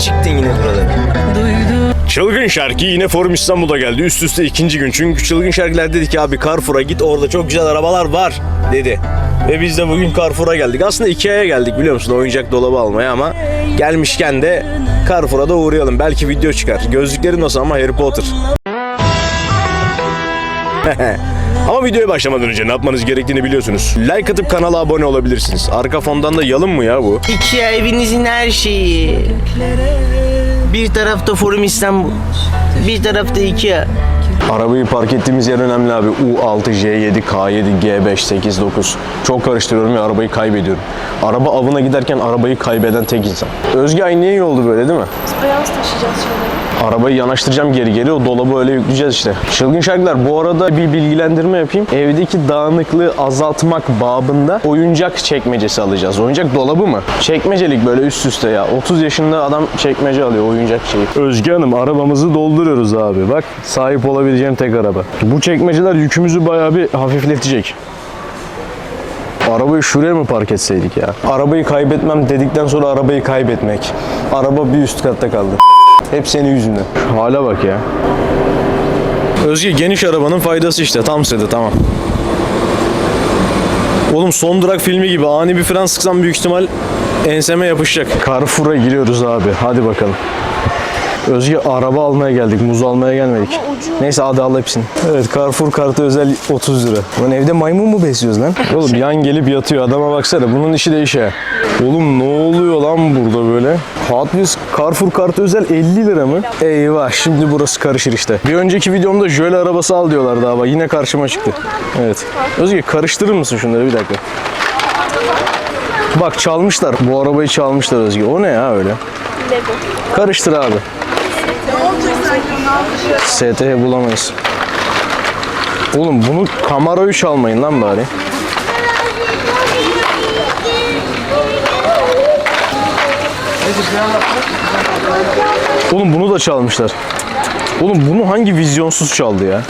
çıktın yine buralara? Çılgın şarkı yine Forum İstanbul'a geldi. Üst üste ikinci gün. Çünkü çılgın şarkılar dedi ki abi Carrefour'a git orada çok güzel arabalar var dedi. Ve biz de bugün Carrefour'a geldik. Aslında Ikea'ya geldik biliyor musun oyuncak dolabı almaya ama gelmişken de Carrefour'a da uğrayalım. Belki video çıkar. Gözlükleri nasıl ama Harry Potter. Ama videoya başlamadan önce ne yapmanız gerektiğini biliyorsunuz. Like atıp kanala abone olabilirsiniz. Arka fondan da yalın mı ya bu? Ikea evinizin her şeyi. Bir tarafta Forum İstanbul. Bir tarafta Ikea. Arabayı park ettiğimiz yer önemli abi. U6, J7, K7, G5, 8, 9. Çok karıştırıyorum ve arabayı kaybediyorum. Araba avına giderken arabayı kaybeden tek insan. Özge ay niye iyi oldu böyle değil mi? Beyaz taşıyacağız şöyle. Arabayı yanaştıracağım geri geri o dolabı öyle yükleyeceğiz işte. Çılgın şarkılar bu arada bir bilgilendirme yapayım. Evdeki dağınıklığı azaltmak babında oyuncak çekmecesi alacağız. Oyuncak dolabı mı? Çekmecelik böyle üst üste ya. 30 yaşında adam çekmece alıyor oyuncak şeyi. Özge Hanım arabamızı dolduruyoruz abi. Bak sahip olabileceğim tek araba. Bu çekmeceler yükümüzü bayağı bir hafifletecek. Arabayı şuraya mı park etseydik ya? Arabayı kaybetmem dedikten sonra arabayı kaybetmek. Araba bir üst katta kaldı. Hep senin yüzünden. Hala bak ya. Özge geniş arabanın faydası işte. Tam sığdı tamam. Oğlum son durak filmi gibi ani bir fren sıksam büyük ihtimal enseme yapışacak. Carrefour'a giriyoruz abi. Hadi bakalım. Özge araba almaya geldik. Muz almaya gelmedik. Neyse hadi al hepsini. Evet Carrefour kartı özel 30 lira. Lan evde maymun mu besliyoruz lan? Oğlum yan gelip yatıyor. Adama baksana. Bunun işi de işe. Oğlum ne oluyor lan burada böyle? Hot Wheels Carrefour kartı özel 50 lira mı? Eyvah şimdi burası karışır işte. Bir önceki videomda jöle arabası al diyorlardı ama yine karşıma çıktı. Evet. Özge karıştırır mısın şunları bir dakika? Bak çalmışlar. Bu arabayı çalmışlar Özge. O ne ya öyle? Lego. Karıştır abi. STH bulamayız. Oğlum bunu Camaro'yu çalmayın lan bari. Oğlum bunu da çalmışlar. Oğlum bunu hangi vizyonsuz çaldı ya?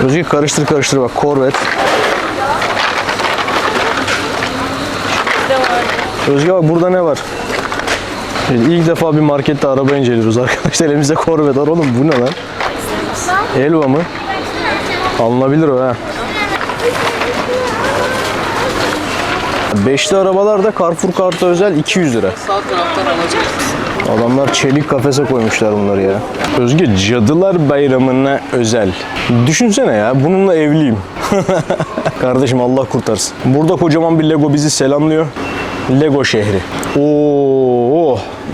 Özge karıştır karıştır bak Corvette. Özge bak burada ne var? Evet, İlk defa bir markette araba inceliyoruz arkadaşlar. Elimizde Corvette var oğlum bu ne lan? Elva mı? Alınabilir o ha. Beşli arabalar da Carrefour kartı özel 200 lira. Sağ taraftan alacaksın. Adamlar çelik kafese koymuşlar bunları ya. Özge Cadılar Bayramı'na özel. Düşünsene ya bununla evliyim. Kardeşim Allah kurtarsın. Burada kocaman bir Lego bizi selamlıyor. Lego şehri. Oo,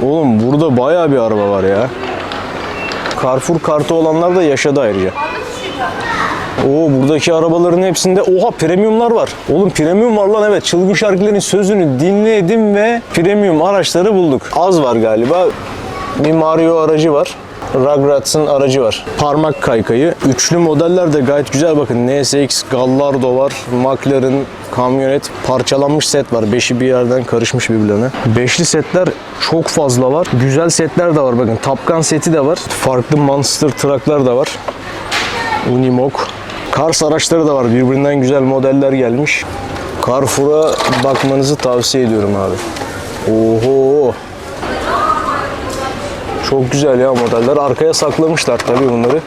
oğlum burada bayağı bir araba var ya. Carrefour kartı olanlar da yaşadı ayrıca. Oo buradaki arabaların hepsinde oha premiumlar var. Oğlum premium var lan evet. Çılgın şarkıların sözünü dinledim ve premium araçları bulduk. Az var galiba. Bir Mario aracı var. Rugrats'ın aracı var. Parmak kaykayı. Üçlü modeller de gayet güzel bakın. NSX, Gallardo var. McLaren, kamyonet. Parçalanmış set var. Beşi bir yerden karışmış birbirlerine. Beşli setler çok fazla var. Güzel setler de var bakın. Tapkan seti de var. Farklı Monster trucklar da var. Unimog. Kars araçları da var. Birbirinden güzel modeller gelmiş. Carrefour'a bakmanızı tavsiye ediyorum abi. Oho. Çok güzel ya modeller. Arkaya saklamışlar tabii bunları.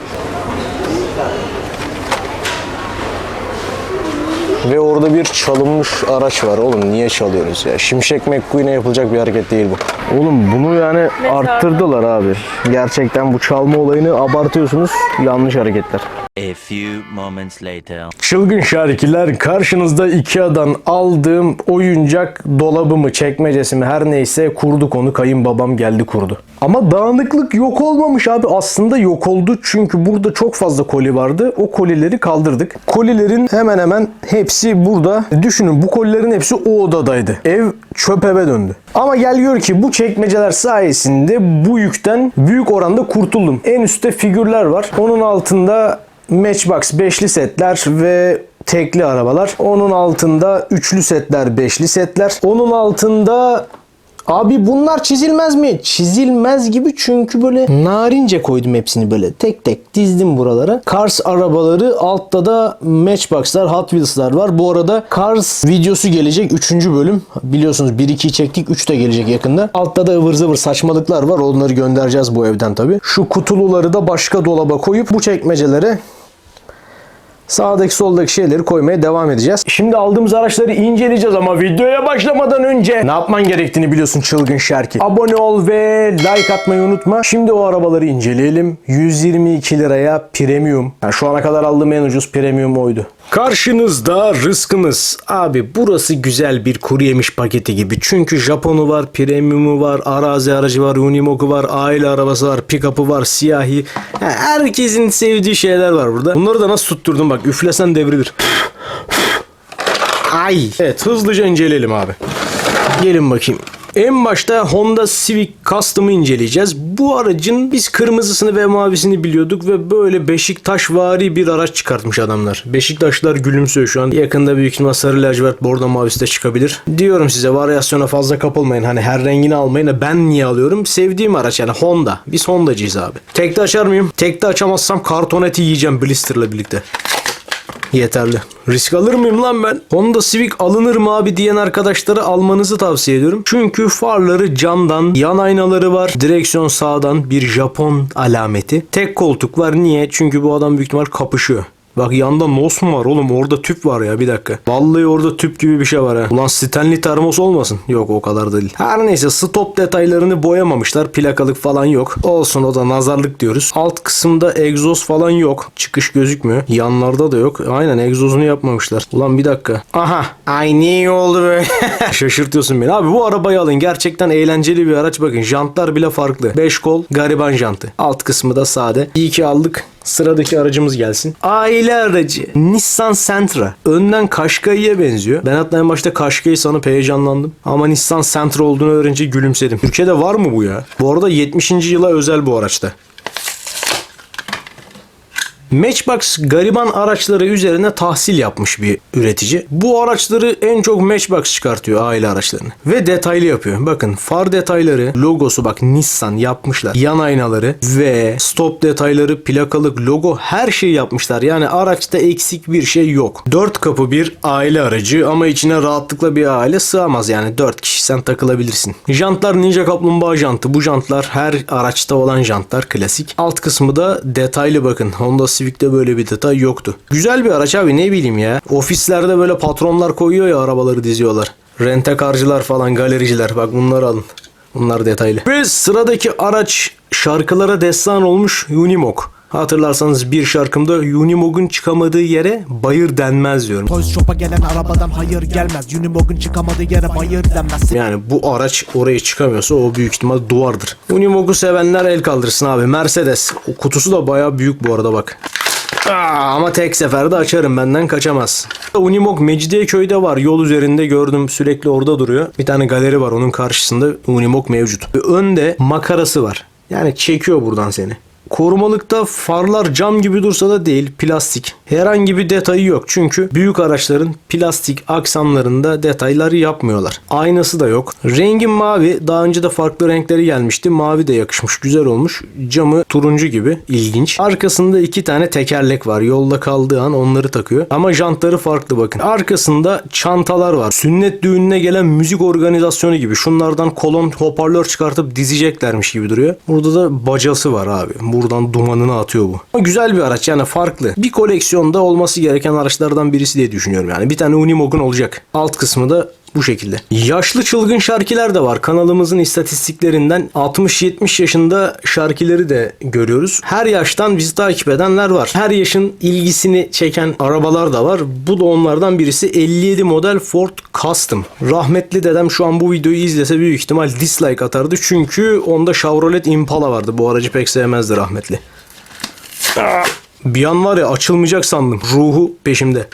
Ve orada bir çalınmış araç var. Oğlum niye çalıyoruz ya? Şimşek McQueen'e yapılacak bir hareket değil bu. Oğlum bunu yani arttırdılar abi. Gerçekten bu çalma olayını abartıyorsunuz. Yanlış hareketler. A few moments later. Çılgın şarkiler karşınızda Ikea'dan aldığım oyuncak dolabımı, çekmecesimi her neyse kurduk onu. Kayınbabam geldi kurdu. Ama dağınıklık yok olmamış abi. Aslında yok oldu çünkü burada çok fazla koli vardı. O kolileri kaldırdık. Kolilerin hemen hemen hepsi hepsi burada. Düşünün bu kolilerin hepsi o odadaydı. Ev çöp eve döndü. Ama gel gör ki bu çekmeceler sayesinde bu yükten büyük oranda kurtuldum. En üstte figürler var. Onun altında Matchbox beşli setler ve tekli arabalar. Onun altında üçlü setler, beşli setler. Onun altında Abi bunlar çizilmez mi? Çizilmez gibi çünkü böyle narince koydum hepsini böyle tek tek dizdim buralara. Cars arabaları altta da Matchbox'lar, Hot Wheels'lar var. Bu arada Cars videosu gelecek 3. bölüm. Biliyorsunuz 1-2'yi çektik 3 de gelecek yakında. Altta da ıvır zıvır saçmalıklar var. Onları göndereceğiz bu evden tabii. Şu kutuluları da başka dolaba koyup bu çekmecelere Sağdaki soldaki şeyleri koymaya devam edeceğiz. Şimdi aldığımız araçları inceleyeceğiz ama videoya başlamadan önce ne yapman gerektiğini biliyorsun çılgın şarkı. Abone ol ve like atmayı unutma. Şimdi o arabaları inceleyelim. 122 liraya premium. Yani şu ana kadar aldığım en ucuz premium oydu. Karşınızda rızkımız. Abi burası güzel bir kuru yemiş paketi gibi. Çünkü Japonu var, premiumu var, arazi aracı var, Unimog'u var, aile arabası var, pick-up'ı var, siyahi. Ha, herkesin sevdiği şeyler var burada. Bunları da nasıl tutturdum bak üflesen devrilir. Ay. Evet hızlıca inceleyelim abi. Gelin bakayım. En başta Honda Civic Custom'ı inceleyeceğiz. Bu aracın biz kırmızısını ve mavisini biliyorduk ve böyle Beşiktaş vari bir araç çıkartmış adamlar. Beşiktaşlar gülümsüyor şu an. Yakında büyük ihtimal sarı lacivert bordo mavisi de çıkabilir. Diyorum size varyasyona fazla kapılmayın. Hani her rengini almayın. da Ben niye alıyorum? Sevdiğim araç yani Honda. Biz Honda'cıyız abi. Tekte açar mıyım? Tekte açamazsam karton eti yiyeceğim blisterla birlikte. Yeterli. Risk alır mıyım lan ben? Honda Civic alınır mı abi diyen arkadaşlara almanızı tavsiye ediyorum. Çünkü farları camdan, yan aynaları var. Direksiyon sağdan bir Japon alameti. Tek koltuk var. Niye? Çünkü bu adam büyük ihtimal kapışıyor. Bak yanda nos mu var oğlum orada tüp var ya bir dakika. Vallahi orada tüp gibi bir şey var ha. Ulan Stanley termos olmasın. Yok o kadar da değil. Her neyse stop detaylarını boyamamışlar. Plakalık falan yok. Olsun o da nazarlık diyoruz. Alt kısımda egzoz falan yok. Çıkış gözükmüyor. Yanlarda da yok. Aynen egzozunu yapmamışlar. Ulan bir dakika. Aha. Ay niye oldu böyle? Şaşırtıyorsun beni. Abi bu arabayı alın. Gerçekten eğlenceli bir araç. Bakın jantlar bile farklı. 5 kol gariban jantı. Alt kısmı da sade. İyi ki aldık. Sıradaki aracımız gelsin. Aile aracı. Nissan Sentra. Önden Qashqai'ye benziyor. Ben hatta en başta Qashqai sanıp heyecanlandım. Ama Nissan Sentra olduğunu öğrenince gülümsedim. Türkiye'de var mı bu ya? Bu arada 70. yıla özel bu araçta. Matchbox gariban araçları üzerine tahsil yapmış bir üretici. Bu araçları en çok Matchbox çıkartıyor aile araçlarını. Ve detaylı yapıyor. Bakın far detayları, logosu bak Nissan yapmışlar. Yan aynaları ve stop detayları, plakalık, logo her şeyi yapmışlar. Yani araçta eksik bir şey yok. 4 kapı bir aile aracı ama içine rahatlıkla bir aile sığamaz yani 4 kişi sen takılabilirsin. Jantlar Ninja Kaplumbağa jantı. Bu jantlar her araçta olan jantlar klasik. Alt kısmı da detaylı bakın. Honda Civic'te böyle bir detay yoktu. Güzel bir araç abi ne bileyim ya. Ofislerde böyle patronlar koyuyor ya arabaları diziyorlar. Rentekarcılar falan galericiler bak bunları alın. Bunlar detaylı. Ve sıradaki araç şarkılara destan olmuş Unimog. Hatırlarsanız bir şarkımda Unimog'un çıkamadığı yere bayır denmez diyorum. Toys Shop'a gelen arabadan hayır gelmez Unimog'un çıkamadığı yere bayır denmez Yani bu araç oraya çıkamıyorsa o büyük ihtimal duvardır. Unimog'u sevenler el kaldırsın abi. Mercedes. O kutusu da bayağı büyük bu arada bak. Aa, ama tek seferde açarım benden kaçamaz. Unimog Mecidiyeköy'de var. Yol üzerinde gördüm sürekli orada duruyor. Bir tane galeri var onun karşısında Unimog mevcut. Ve önde makarası var. Yani çekiyor buradan seni. Korumalıkta farlar cam gibi dursa da değil plastik. Herhangi bir detayı yok çünkü büyük araçların plastik aksamlarında detayları yapmıyorlar. Aynası da yok. Rengin mavi. Daha önce de farklı renkleri gelmişti. Mavi de yakışmış. Güzel olmuş. Camı turuncu gibi. ilginç. Arkasında iki tane tekerlek var. Yolda kaldığı an onları takıyor. Ama jantları farklı bakın. Arkasında çantalar var. Sünnet düğününe gelen müzik organizasyonu gibi. Şunlardan kolon hoparlör çıkartıp dizeceklermiş gibi duruyor. Burada da bacası var abi. Buradan dumanını atıyor bu. Ama güzel bir araç yani farklı. Bir koleksiyonda olması gereken araçlardan birisi diye düşünüyorum yani. Bir tane Unimog'un olacak. Alt kısmı da bu şekilde. Yaşlı çılgın şarkiler de var. Kanalımızın istatistiklerinden 60-70 yaşında şarkileri de görüyoruz. Her yaştan bizi takip edenler var. Her yaşın ilgisini çeken arabalar da var. Bu da onlardan birisi 57 model Ford Custom. Rahmetli dedem şu an bu videoyu izlese büyük ihtimal dislike atardı. Çünkü onda Chevrolet Impala vardı. Bu aracı pek sevmezdi rahmetli. Bir an var ya açılmayacak sandım. Ruhu peşimde.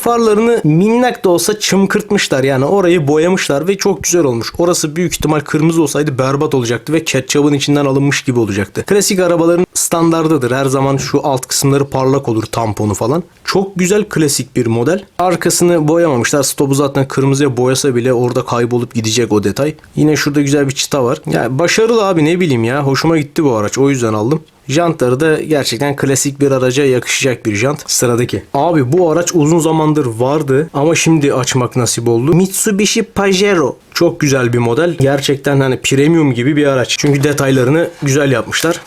Farlarını minnak da olsa çımkırtmışlar yani orayı boyamışlar ve çok güzel olmuş. Orası büyük ihtimal kırmızı olsaydı berbat olacaktı ve ketçabın içinden alınmış gibi olacaktı. Klasik arabaların standardıdır. Her zaman şu alt kısımları parlak olur tamponu falan. Çok güzel klasik bir model. Arkasını boyamamışlar. Stopu zaten kırmızıya boyasa bile orada kaybolup gidecek o detay. Yine şurada güzel bir çıta var. Yani başarılı abi ne bileyim ya. Hoşuma gitti bu araç. O yüzden aldım. Jantları da gerçekten klasik bir araca yakışacak bir jant. Sıradaki. Abi bu araç uzun zamandır vardı ama şimdi açmak nasip oldu. Mitsubishi Pajero. Çok güzel bir model. Gerçekten hani premium gibi bir araç. Çünkü detaylarını güzel yapmışlar.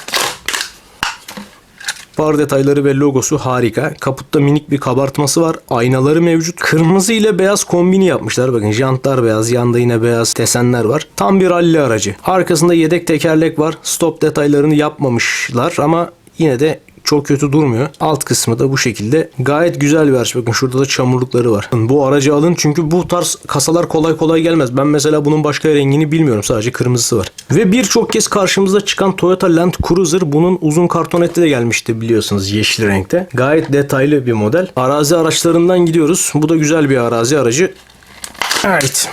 Far detayları ve logosu harika. Kaputta minik bir kabartması var. Aynaları mevcut. Kırmızı ile beyaz kombini yapmışlar. Bakın jantlar beyaz, yanda yine beyaz desenler var. Tam bir ralli aracı. Arkasında yedek tekerlek var. Stop detaylarını yapmamışlar ama yine de çok kötü durmuyor. Alt kısmı da bu şekilde. Gayet güzel bir araç. Bakın şurada da çamurlukları var. Bu aracı alın çünkü bu tarz kasalar kolay kolay gelmez. Ben mesela bunun başka rengini bilmiyorum. Sadece kırmızısı var. Ve birçok kez karşımıza çıkan Toyota Land Cruiser bunun uzun kartonette de gelmişti biliyorsunuz yeşil renkte. Gayet detaylı bir model. Arazi araçlarından gidiyoruz. Bu da güzel bir arazi aracı. Evet.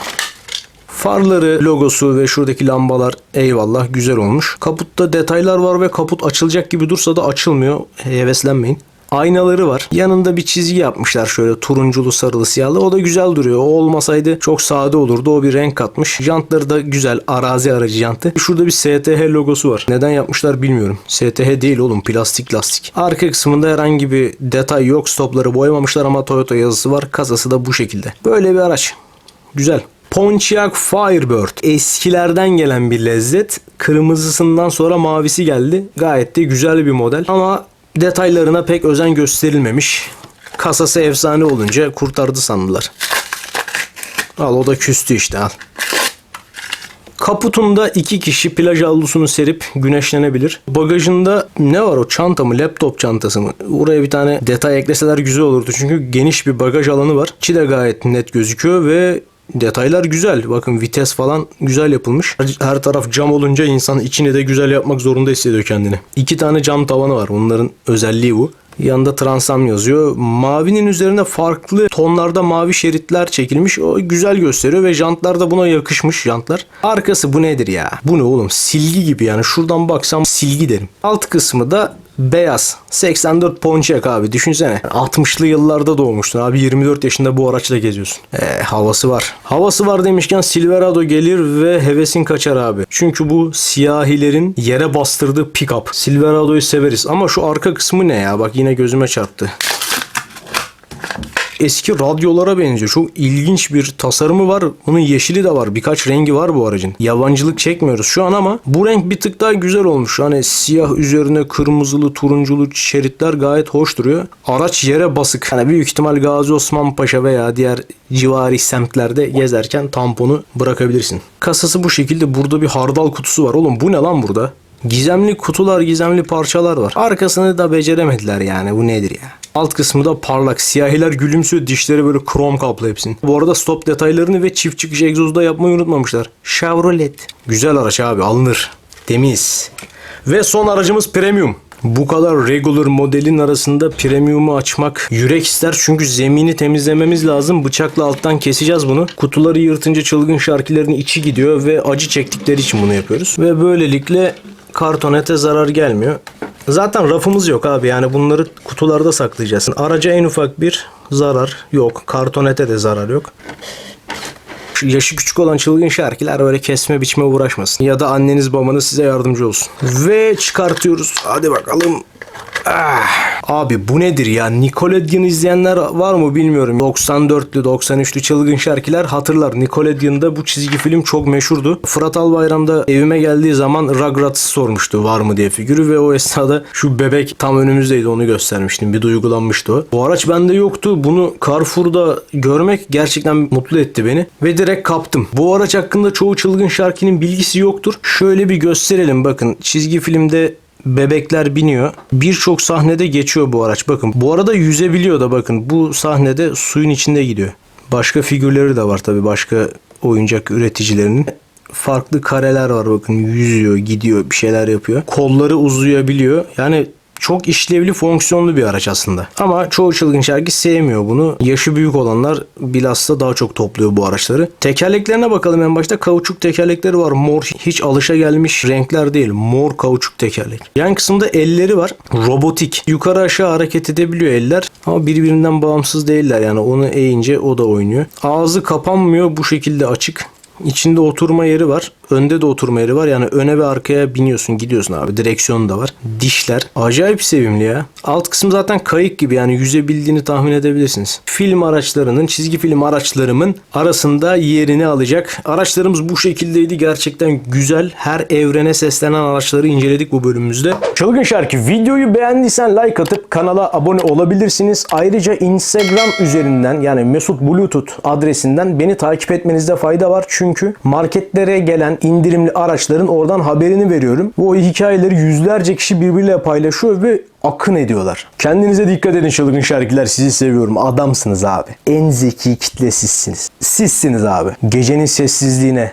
Farları, logosu ve şuradaki lambalar eyvallah güzel olmuş. Kaputta detaylar var ve kaput açılacak gibi dursa da açılmıyor. Heveslenmeyin. Aynaları var. Yanında bir çizgi yapmışlar şöyle turunculu sarılı siyahlı. O da güzel duruyor. O olmasaydı çok sade olurdu. O bir renk katmış. Jantları da güzel. Arazi aracı jantı. Şurada bir STH logosu var. Neden yapmışlar bilmiyorum. STH değil oğlum. Plastik lastik. Arka kısmında herhangi bir detay yok. Stopları boyamamışlar ama Toyota yazısı var. Kasası da bu şekilde. Böyle bir araç. Güzel. Pontiac Firebird. Eskilerden gelen bir lezzet. Kırmızısından sonra mavisi geldi. Gayet de güzel bir model. Ama detaylarına pek özen gösterilmemiş. Kasası efsane olunca kurtardı sandılar. Al o da küstü işte al. Kaputunda iki kişi plaj havlusunu serip güneşlenebilir. Bagajında ne var o çanta mı laptop çantası mı? Oraya bir tane detay ekleseler güzel olurdu. Çünkü geniş bir bagaj alanı var. İçi de gayet net gözüküyor ve Detaylar güzel. Bakın vites falan güzel yapılmış. Her taraf cam olunca insan içini de güzel yapmak zorunda hissediyor kendini. İki tane cam tavanı var. Bunların özelliği bu. Yanında Transam yazıyor. Mavinin üzerine farklı tonlarda mavi şeritler çekilmiş. O güzel gösteriyor ve jantlar da buna yakışmış jantlar. Arkası bu nedir ya? Bu ne oğlum? Silgi gibi yani. Şuradan baksam silgi derim. Alt kısmı da beyaz. 84 Pontiac abi düşünsene. 60'lı yıllarda doğmuştun abi 24 yaşında bu araçla geziyorsun. Ee, havası var. Havası var demişken Silverado gelir ve hevesin kaçar abi. Çünkü bu siyahilerin yere bastırdığı pick-up. Silverado'yu severiz ama şu arka kısmı ne ya? Bak yine gözüme çarptı eski radyolara benziyor. Çok ilginç bir tasarımı var. Bunun yeşili de var. Birkaç rengi var bu aracın. Yabancılık çekmiyoruz şu an ama bu renk bir tık daha güzel olmuş. Hani siyah üzerine kırmızılı, turunculu şeritler gayet hoş duruyor. Araç yere basık. Hani büyük ihtimal Gazi Osman Paşa veya diğer civari semtlerde gezerken tamponu bırakabilirsin. Kasası bu şekilde. Burada bir hardal kutusu var. Oğlum bu ne lan burada? Gizemli kutular, gizemli parçalar var. Arkasını da beceremediler yani. Bu nedir ya? Alt kısmı da parlak. Siyahiler gülümsüyor. Dişleri böyle krom kaplı hepsinin. Bu arada stop detaylarını ve çift çıkış egzozda yapmayı unutmamışlar. Chevrolet. Güzel araç abi alınır. Temiz. Ve son aracımız premium. Bu kadar regular modelin arasında premium'u açmak yürek ister çünkü zemini temizlememiz lazım. Bıçakla alttan keseceğiz bunu. Kutuları yırtınca çılgın şarkilerin içi gidiyor ve acı çektikleri için bunu yapıyoruz. Ve böylelikle kartonete zarar gelmiyor. Zaten rafımız yok abi yani bunları kutularda saklayacağız. Araca en ufak bir zarar yok. Kartonete de zarar yok. Şu yaşı küçük olan çılgın şarkiler böyle kesme biçme uğraşmasın. Ya da anneniz babanız size yardımcı olsun. Ve çıkartıyoruz. Hadi bakalım. Ah. Abi bu nedir ya? Nickelodeon izleyenler var mı bilmiyorum. 94'lü 93'lü çılgın şarkiler hatırlar. Nickelodeon'da bu çizgi film çok meşhurdu. Fırat Albayram'da evime geldiği zaman Rugrats sormuştu var mı diye figürü ve o esnada şu bebek tam önümüzdeydi onu göstermiştim. Bir duygulanmıştı o. Bu araç bende yoktu. Bunu Carrefour'da görmek gerçekten mutlu etti beni. Ve direkt kaptım. Bu araç hakkında çoğu çılgın şarkinin bilgisi yoktur. Şöyle bir gösterelim bakın. Çizgi filmde bebekler biniyor. Birçok sahnede geçiyor bu araç. Bakın bu arada yüzebiliyor da bakın. Bu sahnede suyun içinde gidiyor. Başka figürleri de var tabi başka oyuncak üreticilerinin. Farklı kareler var bakın yüzüyor gidiyor bir şeyler yapıyor. Kolları uzayabiliyor. Yani Çok işlevli, fonksiyonlu bir araç aslında. Ama çoğu çılgın şarkı sevmiyor bunu. Yaşı büyük olanlar bilhassa daha çok topluyor bu araçları. Tekerleklerine bakalım en başta. Kauçuk tekerlekleri var. Mor hiç alışa gelmiş renkler değil. Mor kauçuk tekerlek. Yan kısımda elleri var. Robotik. Yukarı aşağı hareket edebiliyor eller. Ama birbirinden bağımsız değiller. Yani onu eğince o da oynuyor. Ağzı kapanmıyor. Bu şekilde açık. İçinde oturma yeri var. Önde de oturma yeri var. Yani öne ve arkaya biniyorsun gidiyorsun abi. Direksiyon da var. Dişler. Acayip sevimli ya. Alt kısım zaten kayık gibi yani yüzebildiğini tahmin edebilirsiniz. Film araçlarının, çizgi film araçlarımın arasında yerini alacak. Araçlarımız bu şekildeydi. Gerçekten güzel. Her evrene seslenen araçları inceledik bu bölümümüzde. Çılgın şarkı videoyu beğendiysen like atıp kanala abone olabilirsiniz. Ayrıca Instagram üzerinden yani Mesut Bluetooth adresinden beni takip etmenizde fayda var. Çünkü marketlere gelen indirimli araçların oradan haberini veriyorum. Ve o hikayeleri yüzlerce kişi birbiriyle paylaşıyor ve akın ediyorlar. Kendinize dikkat edin çılgın şarkılar. Sizi seviyorum. Adamsınız abi. En zeki kitle sizsiniz. Sizsiniz abi. Gecenin sessizliğine